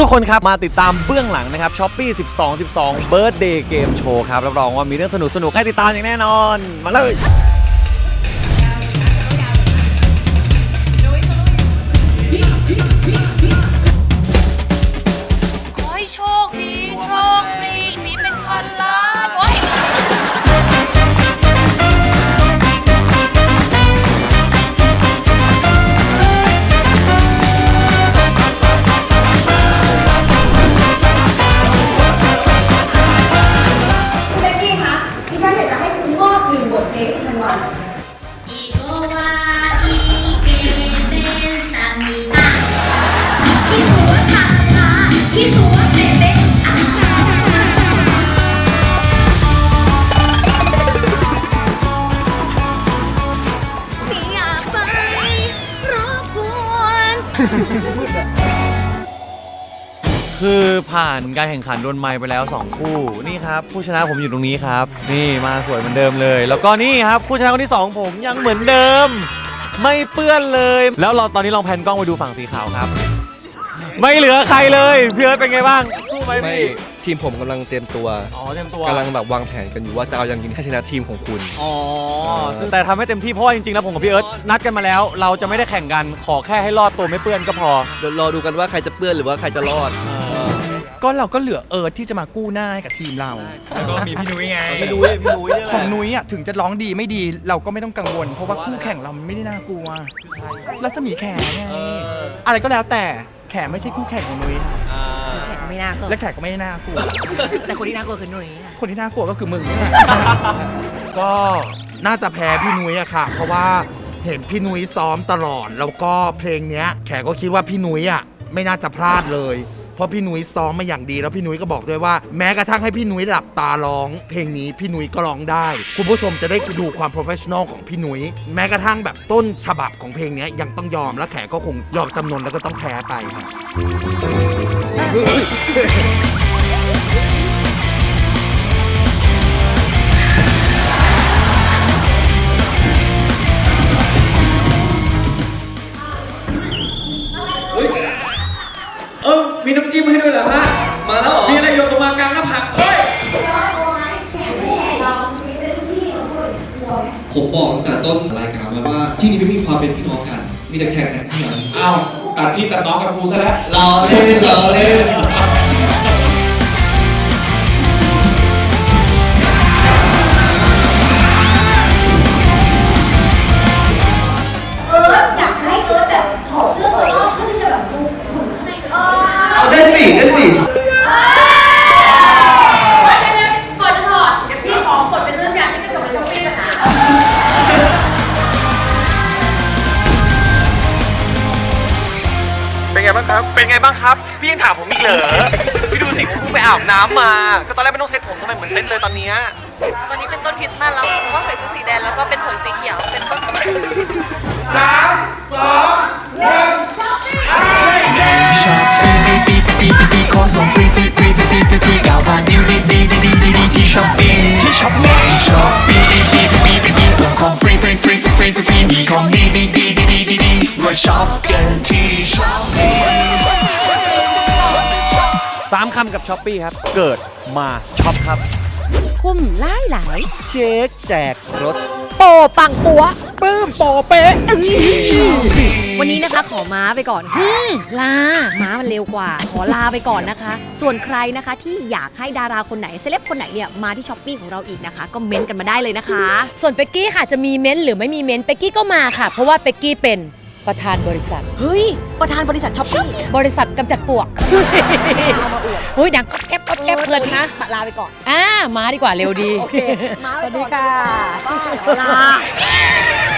ทุกๆคนครับ มาติดตามเบื้องหลังนะครับช้อปปี้12 12 Birthday Game Show ครับ รับรองว่ามีเรื่องสนุกสนุกให้ติดตามอย่างแน่นอน มาเลยข ไม่อยากไปรบกวนคือผ่านการแข่งขันดวลไม้ไปแล้ว 2 คู่นี่ครับ ผู้ชนะผมอยู่ตรงนี้ครับ นี่มาสวยเหมือนเดิมเลย แล้วก็นี่ครับผู้ชนะคนที่ 2 ผมยังเหมือนเดิม ไม่เปื้อนเลย แล้วเราตอนนี้ลองแพนกล้องไปดูฝั่งสีขาวครับ ไม่เหลือใครเลยพี่เอิร์ธเป็นไงบ้าง สู้ไหมไม่พี่ทีมผมกำลังเตรียมตัวอ๋อเต็มตัวกำลังแบบวางแผนกันอยู่ว่าจะเอายังไงให้ชนะทีมของคุณ อ๋อซึ่งแต่ทำให้เต็มที่เพราะว่าจริงๆแล้วผมกับพี่เอิร์ธนัดกันมาแล้ว เราจะไม่ได้แข่งกันขอแค่ให้รอดตัวไม่เปื้อนก็พอ เดี๋ยวรอดูกันว่าใครจะเปื้อนหรือว่าใครจะรอดก็เราก็เหลือเอิร์ธที่จะมากู้หน้าให้กับทีมเรา แล้วก็มีพี่นุ้ยไงพี่นุ้ยพี่นุ้ยเนี่ยแหของละนุ้ยอะถึงจะร้องดีไม่ดีเราก็ไม่ต้องกังวล เพราะว่าคู่แข่งเรามันไม่ได้น่ากลัวแล้วจะมีแขกไงอะไรก็แล้วแต่ แขกไม่ใช่คู่แข่งของนุ้ยค่ะแขกไม่น่ากลัวและแขกก็ไม่ได้น่ากลัว แต่คนที่น่ากลัวคือหนุ่ยอะคนที่น่ากลัวก็คือมึงนี่แหละ ก็น่าจะแพ้พี่นุ้ยอะค่ะ เพราะว่าเห็นพี่นุ้ยซ้อมตลอด แล้วก็เพลงเนี้ย แขกก็คิดว่าพี่นุ้ยอะไม่น่าจะพลาดเลย เพราะพี่นุ้ยซ้อมมาอย่างดีแล้วพี่นุ้ยก็บอกด้วยว่าแม้กระทั่งให้พี่นุ้ยหลับตาร้อง เพลงนี้พี่นุ้ยก็ร้องได้ คุณผู้ชมจะได้ดูความโปรเฟชชั่นอลของพี่นุ้ยแม้กระทั่งแบบต้นฉบับของเพลงนี้ยังต้องยอมและแขกก็คงยอมจำนนแล้วก็ต้องแพ้ไปค่ะ ผมบอกตั้งแต่ต้นรายการแล้วว่าที่นี่ไม่มีความเป็นพี่น้องกัน มีแต่แข่งกันเท่านั้นอ้าวตัดพี่ตัดน้องกับกูซะแล้วรอเล่นรอเล่น ครับ เป็นไงบ้างครับ พี่ยังถามผมอีกเหรอ พี่ดูสิผมเพิ่งไปอาบน้ำมา ก็ตอนแรกไม่ต้องเซ็ตผมทำไมเหมือนเซ็ตเลยตอนเนี้ยตอนนี้เป็นต้นคริสต์มาสแล้วเพราะว่าใส่ชุดสีแดงแล้วก็เป็นผมสีเขียว เป็นต้นช็อปปี้ปีปีปีปีขอส่งฟรีฟรีฟรีฟรีฟรีฟรีกาพันดิวดีดีดีดีดีดีที่ช้อปปี้ที่ช้อปปี้ช็อป คำกับช้อปปี้ครับ เกิดมาช็อปครับ คุ้มหลายหลายเช็คแจกรถโปปังปัวปื้มโปเป๊ะวันนี้นะคะขอม้าไปก่อนฮึมลา ม้ามันเร็วกว่า ขอลาไปก่อนนะคะ ส่วนใครนะคะที่อยากให้ดาราคนไหนเซเลบคนไหนเนี่ยมาที่ช้อปปี้ของเราอีกนะคะ ก็เม้นต์กันมาได้เลยนะคะ ส่วนเป็กกี้ค่ะจะมีเม้นท์หรือไม่มีเม้นท์เป็กกี้ก็มาค่ะ เพราะว่าเป็กกี้เป็น ประธานบริษัท เฮ้ย ประธานบริษัทช้อปปี้บริษัทกำจัดปลวกเอามาอวดเฮ้ยดังก๊อบแก๊บก๊อบแก๊บเพลินนะลาไปก่อน อ่ามาดีกว่าเร็วดี โอเค มาสไปวัสดีก่อนค่ะลา